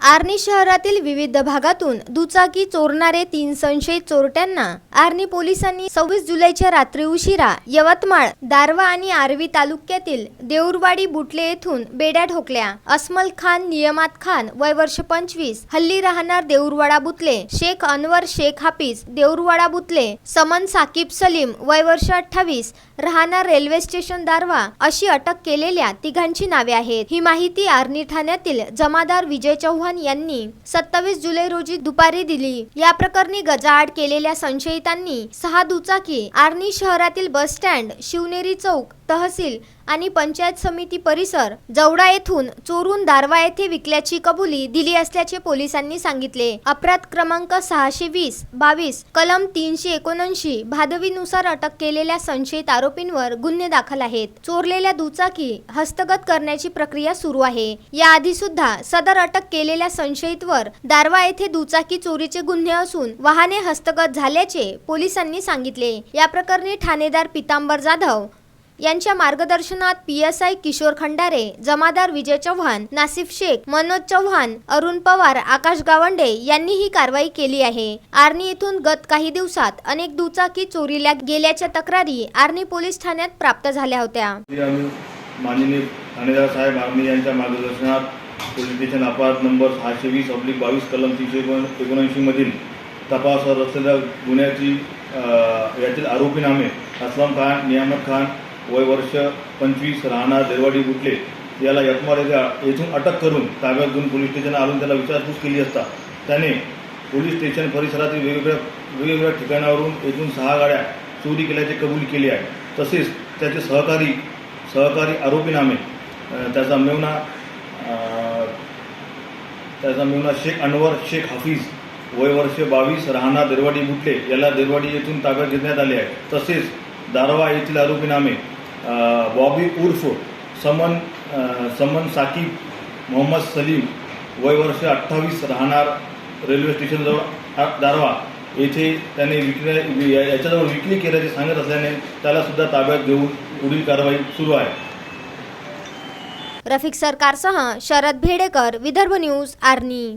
आर्णी शहरातील विविध भागातून दुचाकी चोरणारे तीन संशयित चोरट्यांना आर्णी पोलिसांनी सव्वीस जुलैच्या रात्री उशिरा यवतमाळ दारवा आणि आर्वी तालुक्यातील देऊरवाडी बुटले येथून बेड्या ठोकल्या. अस्मल खान नियमात खान वय वर्ष पंचवीस हल्ली राहणार देऊरवाडा बुतले शेख अनवर शेख हाफिज देऊरवाडा बुतले समन साकीब सलीम वय वर्ष अठ्ठावीस राहणार रेल्वे स्टेशन दारवा अशी अटक केलेल्या तिघांची नावे आहेत. ही माहिती आर्णी ठाण्यातील जमादार विजय चव्हाण यांनी सत्तावीस जुलै रोजी दुपारी दिली. या प्रकरणी गजाआड केलेल्या संशयितांनी सहा दुचाकी आर्णी शहरातील बस स्टँड शिवनेरी चौक तहसील आणि पंचायत समिती परिसर जवडा येथून चोरून दारवा येथे विकल्याची कबुली दिली असल्याचे पोलिसांनी सांगितले. अपराध क्रमांक सहाशे वीस बावीस कलम तीनशे एकोणऐंशी भादवीनुसार अटक केलेल्या संशयित आरोपींवर गुन्हे दाखल आहेत. चोरलेल्या दुचाकी हस्तगत करण्याची प्रक्रिया सुरू आहे. याआधी सुद्धा सदर अटक केलेल्या संशयितवर दारवा येथे दुचाकी चोरीचे गुन्हे असून वाहने हस्तगत झाल्याचे पोलिसांनी सांगितले. या प्रकरणी ठाणेदार पितांबर जाधव यांच्या मार्गदर्शनात P S I Kishor Khandare जमादार विजय चव्हाण नासिफ शेख मनोज चव्हाण अरुण पवार आकाश गावंडे यांनी ही कारवाई केली आहे. आर्णी येथून गत काही दिवसात अनेक दुचाकी चोरीला गेल्याच्या तक्रारी आर्णी पोलीस ठाण्यात प्राप्त झाल्या होत्या. माननीय ठाणेदार साहेब आर्मी यांच्या मार्गदर्शनात पोलीस स्टेशन अपार्ट नंबर सहाशे वीस अब्लिक बावीस कलम तीनशे एकोण एकोणऐंशीमधील तपासात असलेल्या गुन्ह्याची यातील आरोपी नामे असलम खान नियामत खान वय वर्ष पंचवीस राहणार देरवाडी गुटले याला यवतमाळ येथे येथून अटक करून ताब्यात घेऊन पोलीस स्टेशन आणून त्याला विचारपूस केली असता. त्याने पोलीस स्टेशन परिसरातील वेगवेगळ्या वेगवेगळ्या ठिकाणावरून एकूण सहा गाड्या चोरी केल्याचे कबूल केली आहे. तसेच त्याचे सहकारी सहकारी आरोपीनामे त्याचा मेवना त्याचा मेवना शेख अनवर शेख हाफीज वय वर्ष बावीस राहणार देरवाडी बुटले याला देरवाडी येथून ताब्यात घेण्यात आले आहे. तसेच दारवा येथील आरोपीनामे बॉबी उर्फ समन समन साकीब मोहम्मद सलीम वय वर्ष अठ्ठावीस राहणार रेल्वे स्टेशनजवळ दारवा येथे त्याने विकण्या याच्याजवळ विक्री केल्याचे सांगत असल्याने त्याला सुद्धा ताब्यात घेऊन पुढील कारवाई सुरू आहे. रफिक सरकारसह शरद भेडेकर विदर्भ न्यूज आर्णी.